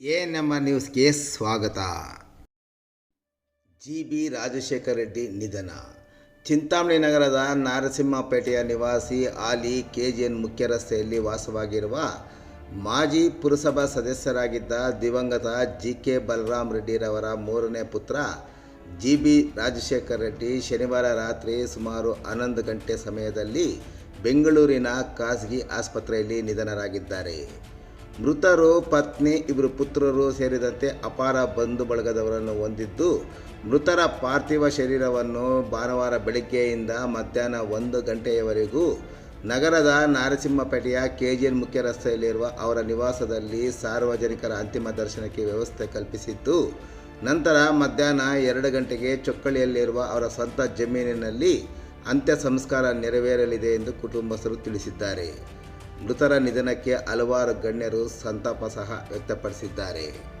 A news ನ್ಯೂಸ್ಗೆ ಸ್ವಾಗತ. G B Rajashekhara Reddy ನಿಧನ. ಚಿಂತಾಮಣಿ ನಗರದ ನಾರಸಿಂಹಪೇಟೆಯ ನಿವಾಸಿ ಆಲಿ ಕೆಜಿಎನ್ ಮುಖ್ಯ ರಸ್ತೆಯಲ್ಲಿ ವಾಸವಾಗಿರುವ ಮಾಜಿ ಪುರಸಭಾ ಸದಸ್ಯರಾಗಿದ್ದ ದಿವಂಗತ ಜಿ ಕೆ ಬಲರಾಮ್ ರೆಡ್ಡಿರವರ ಮೂರನೇ ಪುತ್ರ ಜಿ ಬಿ ರಾಜಶೇಖರ ರೆಡ್ಡಿ ಶನಿವಾರ ರಾತ್ರಿ ಸುಮಾರು ಹನ್ನೊಂದು ಗಂಟೆ ಸಮಯದಲ್ಲಿ ಬೆಂಗಳೂರಿನ ಖಾಸಗಿ ಆಸ್ಪತ್ರೆಯಲ್ಲಿ ನಿಧನರಾಗಿದ್ದಾರೆ. ಮೃತರು, ಪತ್ನಿ ಇಬ್ಬರು ಪುತ್ರರು ಸೇರಿದಂತೆ ಅಪಾರ ಬಂಧು ಬಳಗದವರನ್ನು ಹೊಂದಿದ್ದು, ಮೃತರ ಪಾರ್ಥಿವ ಶರೀರವನ್ನು ಭಾನುವಾರ ಬೆಳಗ್ಗೆಯಿಂದ ಮಧ್ಯಾಹ್ನ ಒಂದು ಗಂಟೆಯವರೆಗೂ ನಗರದ ನಾರಸಿಂಹಪೇಟೆಯ ಕೆಜಿಎನ್ ಮುಖ್ಯ ರಸ್ತೆಯಲ್ಲಿರುವ ಅವರ ನಿವಾಸದಲ್ಲಿ ಸಾರ್ವಜನಿಕರ ಅಂತಿಮ ದರ್ಶನಕ್ಕೆ ವ್ಯವಸ್ಥೆ ಕಲ್ಪಿಸಿದ್ದು, ನಂತರ ಮಧ್ಯಾಹ್ನ ಎರಡು ಗಂಟೆಗೆ ಚೊಕ್ಕಳಿಯಲ್ಲಿರುವ ಅವರ ಸ್ವಂತ ಜಮೀನಿನಲ್ಲಿ ಅಂತ್ಯ ಸಂಸ್ಕಾರ ನೆರವೇರಲಿದೆ ಎಂದು ಕುಟುಂಬಸ್ಥರು ತಿಳಿಸಿದ್ದಾರೆ. ಮೃತರ ನಿಧನಕ್ಕೆ ಹಲವಾರು ಗಣ್ಯರು ಸಂತಾಪ ಸಹ ವ್ಯಕ್ತಪಡಿಸಿದ್ದಾರೆ.